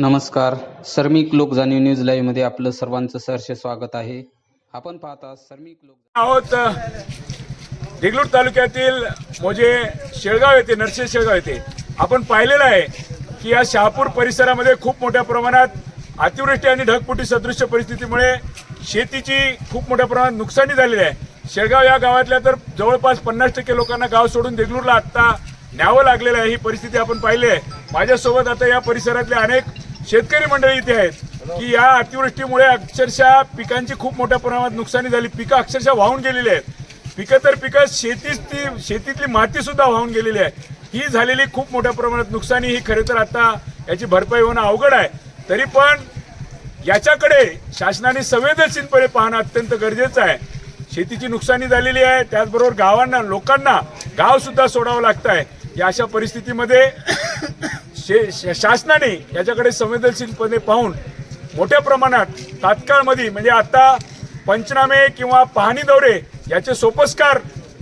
नमस्कार. सर्मिक लोक जाणीव न्यूज लाईव्हमध्ये आपलं सर्वांचं सहर्ष स्वागत आहे. आपण पाहता सर्मिक लोक आहोत देगलूर तालुक्यातील मोजे शेळगाव येथे नरसे शेळगाव येथे. आपण पाहिलेलं आहे की या शहापूर परिसरामध्ये खूप मोठ्या प्रमाणात अतिवृष्टी आणि ढगपुटी सदृश्य परिस्थितीमुळे शेतीची खूप मोठ्या प्रमाणात नुकसानी झालेली आहे. शेळगाव या गावातल्या तर जवळपास पन्नास टक्के लोकांना गाव सोडून देगलूरला आत्ता न्यावं लागलेलं आहे. ही परिस्थिती आपण पाहिली आहे. माझ्यासोबत आता या परिसरातले अनेक शेतकरी मंडळी इथे आहेत की या अतिवृष्टीमुळे अक्षरशः पिकांची खूप मोठ्या प्रमाणात नुकसानी झाली. पिकं अक्षरशः वाहून गेलेली आहेत. पिकं तर पिकं शेतीच ती शेतीतली माती सुद्धा वाहून गेलेली आहे. ही झालेली खूप मोठ्या प्रमाणात नुकसानी ही खरे तर आता याची भरपाई होणं अवघड आहे. तरी पण याच्याकडे शासनाने संवेदनशीलपणे पाहणं अत्यंत गरजेचं आहे. शेतीची नुकसानी झालेली आहे त्याचबरोबर गावांना लोकांना गावसुद्धा सोडावं लागतं आहे या अशा परिस्थितीमध्ये शे- श- शासनाने याच्याकडे संवेदनशीलपणे पाहून मोठ्या प्रमाणात तात्काळमध्ये म्हणजे आत्ता पंचनामे किंवा पाहणी दौरे याचे सोपस्कार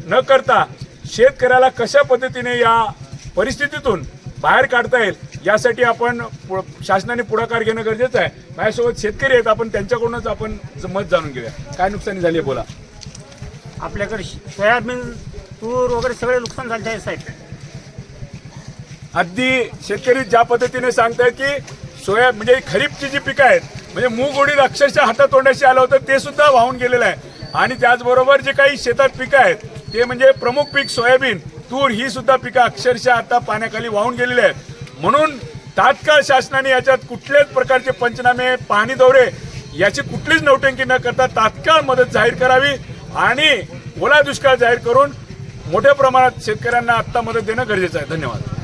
न करता शेतकऱ्याला कशा पद्धतीने या परिस्थितीतून बाहेर काढता येईल यासाठी आपण पु- शासनाने पुढाकार घेणं गरजेचं आहे. माझ्यासोबत शेतकरी आहेत आपण त्यांच्याकडूनच आपण मत जाणून घेऊया. काय नुकसानी झाली आहे बोला. आपल्याकडे सोयाबीन तूर वगैरे सगळे नुकसान झाले आहे साहेब. अगदी शेतकरी ज्या पद्धतीने सांगतायत की सोया म्हणजे खरीपची जी पिकं आहेत म्हणजे मूग उडीद अक्षरशः हातात तोंडाशी आलं होतं ते सुद्धा वाहून गेलेलं आहे. आणि त्याचबरोबर जे काही शेतात पिकं आहेत ते म्हणजे प्रमुख पीक सोयाबीन तूर ही सुद्धा पिकं अक्षरशः आता पाण्याखाली वाहून गेलेली आहेत. म्हणून तात्काळ शासनाने याच्यात कुठल्याच प्रकारचे पंचनामे पाहणी दौरे याची कुठलीच नौटंकी न करता तात्काळ मदत जाहीर करावी आणि ओला दुष्काळ जाहीर करून मोठ्या प्रमाणात शेतकऱ्यांना आत्ता मदत देणं गरजेचं आहे. धन्यवाद.